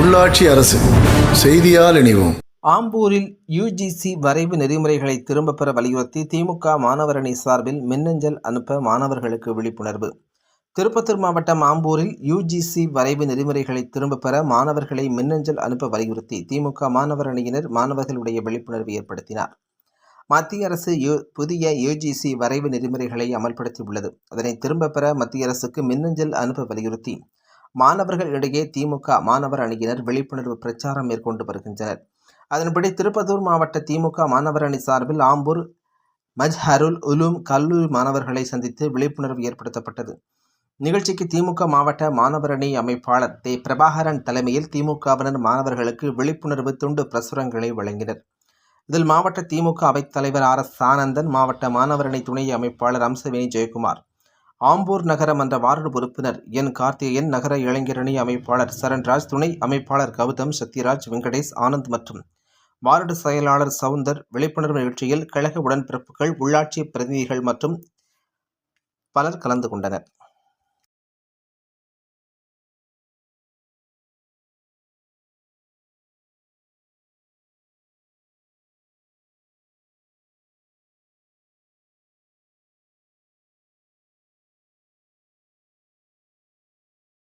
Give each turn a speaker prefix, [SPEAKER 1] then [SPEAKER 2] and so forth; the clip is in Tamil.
[SPEAKER 1] உள்ளாட்சி அரசு செய்தியால் இணைவோம்.
[SPEAKER 2] ஆம்பூரில் யுஜிசி வரைவு நெறிமுறைகளை திரும்பப் பெற வலியுறுத்தி திமுக மாணவரணி சார்பில் மின்னஞ்சல் அனுப்ப மாணவர்களுக்கு விழிப்புணர்வு. திருப்பத்தூர் மாவட்டம் ஆம்பூரில் யுஜிசி வரைவு நெறிமுறைகளை திரும்பப் பெற மாணவர்களை மின்னஞ்சல் அனுப்ப வலியுறுத்தி திமுக மாணவர் அணியினர் மாணவர்களுடைய விழிப்புணர்வு ஏற்படுத்தினார். மத்திய அரசு யு புதிய யுஜிசி வரைவு நெறிமுறைகளை அமல்படுத்தியுள்ளது. அதனை திரும்பப் பெற மத்திய அரசுக்கு மின்னஞ்சல் அனுப்ப வலியுறுத்தி மாணவர்கள் இடையே திமுக மாணவர் அணியினர் விழிப்புணர்வு பிரச்சாரம் மேற்கொண்டு வருகின்றனர். அதன்படி திருப்பத்தூர் மாவட்ட திமுக மாணவர் அணி சார்பில் ஆம்பூர் மஜ்ஹருல் உலூம் கல்லூரி மாணவர்களை சந்தித்து விழிப்புணர்வு ஏற்படுத்தப்பட்டது. நிகழ்ச்சிக்கு திமுக மாவட்ட மாணவர் அணி அமைப்பாளர் தே. பிரபாகரன் தலைமையில் திமுகவினர் மாணவர்களுக்கு விழிப்புணர்வு துண்டு பிரசுரங்களை வழங்கினர். இதில் மாவட்ட திமுக அவைத் தலைவர் ஆர். எஸ். ஆனந்தன் மாவட்ட மாணவரணி துணை அமைப்பாளர் அம்சவேணி ஜெயக்குமார் ஆம்பூர் நகர மன்ற வார்டு உறுப்பினர் என் கார்த்திகேயன் நகர இளைஞரணி அமைப்பாளர் சரண்ராஜ் துணை அமைப்பாளர் கௌதம் சத்யராஜ் வெங்கடேஷ் ஆனந்த் மற்றும் வார்டு செயலாளர் சவுந்தர் விழிப்புணர்வு நிகழ்ச்சியில் கழக உடன்பிறப்புகள் உள்ளாட்சி பிரதிநிதிகள் மற்றும் பலர் கலந்து கொண்டனர்.